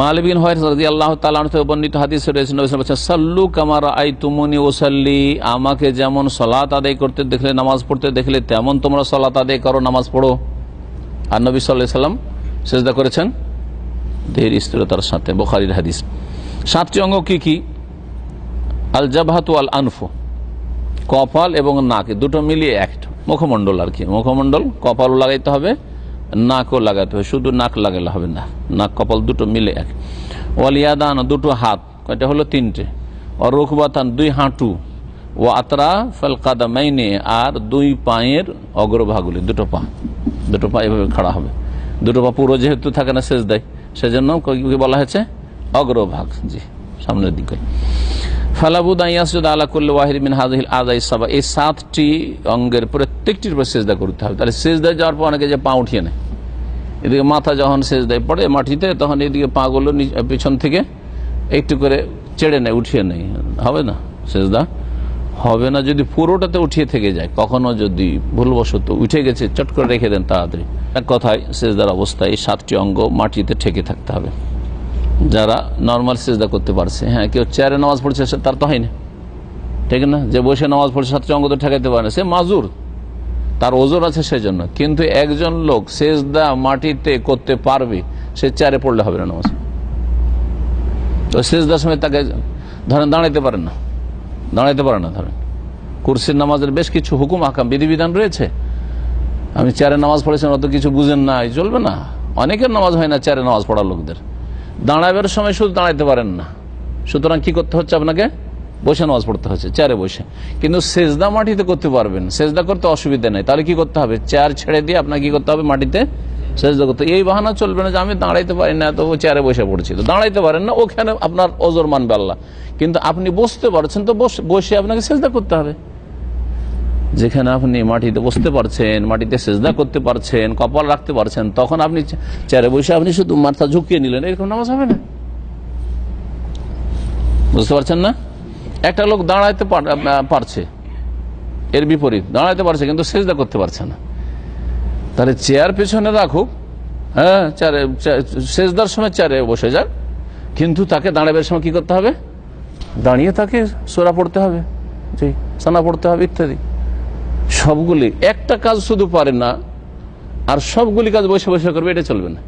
মালিবিন আল্লাহ রয়েছে আই তুমনি ওসাল্লি আমাকে যেমন সলাত আদায় করতে দেখলে, নামাজ পড়তে দেখলে, তেমন তোমরা সলাত আদায় করো, নামাজ পড়ো। আর নবী সাল্লাম সেজদা করেছেন ধীর স্থিরতার সাথে, বোখারির হাদিস। সাতটি অঙ্গ কি কি? আল জাবাহাতু আল আনফু কপাল এবং নাক, দুটো মিলিয়ে একটা মুখমণ্ডল আর কি। মুখমণ্ডল, কপালও লাগাইতে হবে নাকও লাগাতে হবে, শুধু নাক লাগালে হবে না, নাক কপাল দুটো মিলে এক। ওয়ালিয়াদান দুটো হাত কয়টা হলো তিনটে। ও রুখবাতান দুই হাঁটু। ও আতরা ফেল কাদামাইনে, আর দুই পায়ের অগ্রভাগুলি, দুটো পা। দুটো পা এভাবে খাড়া হবে। দুটো পা পুরো যেহেতু থাকে না শেষ দেয় সেজন্য বলা হয়েছে? অগ্রভাগ, জি, সামনের দিকে। মিন এই সাতটি অঙ্গের প্রত্যেকটির সেজদা করতে হবে। তাহলে সেজদা যাওয়ার পর অনেকে যে পা উঠিয়ে নেয়। এদিকে মাথা যখন সেজদায় পড়ে মাটিতে, তখন এদিকে পাগুলো পিছন থেকে একটু করে চেড়ে নেয়, উঠিয়ে নেয়। হবে না সেজদা? হবে না যদি পুরোটাতে উঠিয়ে থেকে যায়। কখনো যদি ভুলবশত উঠে গেছে, চট করে রেখে দেন তাড়াতাড়ি। এক কথায়, সেজদার অবস্থায় এই সাতটি অঙ্গ মাটিতে ঠেকে থাকতে হবে। যারা নর্মাল সেজদা করতে পারছে। হ্যাঁ কেউ চেয়ারে নামাজ পড়ছে তার তো হয় না ঠিক না? যে বসে নামাজ পড়ছে সাতটি অঙ্গ তো ঠেকাইতে পারে না। সে মাজুর। তার ওজোর আছে সেজন্য। কিন্তু একজন লোক সেজদা মাটিতে করতে পারবে, সে চেয়ারে পড়লে হবে না নামাজ। তো সেজদার সময় তাকে ধরেন দাঁড়াইতে পারেন না। দাঁড়াইতে পারে না, ধরেন। কুরসির নামাজের বেশ কিছু হুকুম, আকাম, বিধিবিধান রয়েছে। আমি চেয়ারে নামাজ পড়েছেন, অত কিছু বুঝেন না চলবে না। অনেকের নামাজ হয় না চেয়ারে নামাজ পড়া লোকদের। দাঁড়াবের সময় শুধু দাঁড়াইতে পারেন না। সুতরাং কি করতে হচ্ছে আপনাকে? বসে নামাজ পড়তে হচ্ছে, চেয়ারে বসে। কিন্তু সেজদা মাটিতে করতে পারবেন। সেজদা করতে অসুবিধা নেই। তাহলে কি করতে হবে? চেয়ার ছেড়ে দিয়ে আপনাকে কি করতে হবে? মাটিতে সেজদা করতে এই বাহানা চলবে না যে আমি দাঁড়াইতে পারি না তো চেয়ারে বসে পড়ছি। তো দাঁড়াইতে পারেন না, ওখানে আপনার ওজোর মানবে আল্লাহ। কিন্তু আপনি বসতে পারছেন, তো বসে- বসে আপনাকে সেজদা করতে হবে। যেখানে আপনি মাটিতে বসতে পারছেন, মাটিতে সেজদা করতে পারছেন, কপাল রাখতে পারছেন, তখন আপনি চেয়ারে বসে আপনি শুধু মাথা ঝুঁকিয়ে নিলেন, এরকম নামাজ হবে না। বুঝতে পারছেন না? একটা লোক দাঁড়াইতে পার- পারছে, এর বিপরীত, দাঁড়াইতে পারছে কিন্তু সেজদা করতে পারছে না। তাহলে চেয়ার পেছনে রাখুক হ্যাঁ চেয়ারে সেজদার সময় চেয়ারে বসে যাক, কিন্তু তাকে দাঁড়াবার সময় কি করতে হবে? দাঁড়িয়ে তাকে সোরা পড়তে হবে, জি, সানা পড়তে হবে, ইত্যাদি। সবগুলি, একটা কাজ শুধু পারে না, আর সবগুলি কাজ বসে বসে করবে, এটা চলবে না।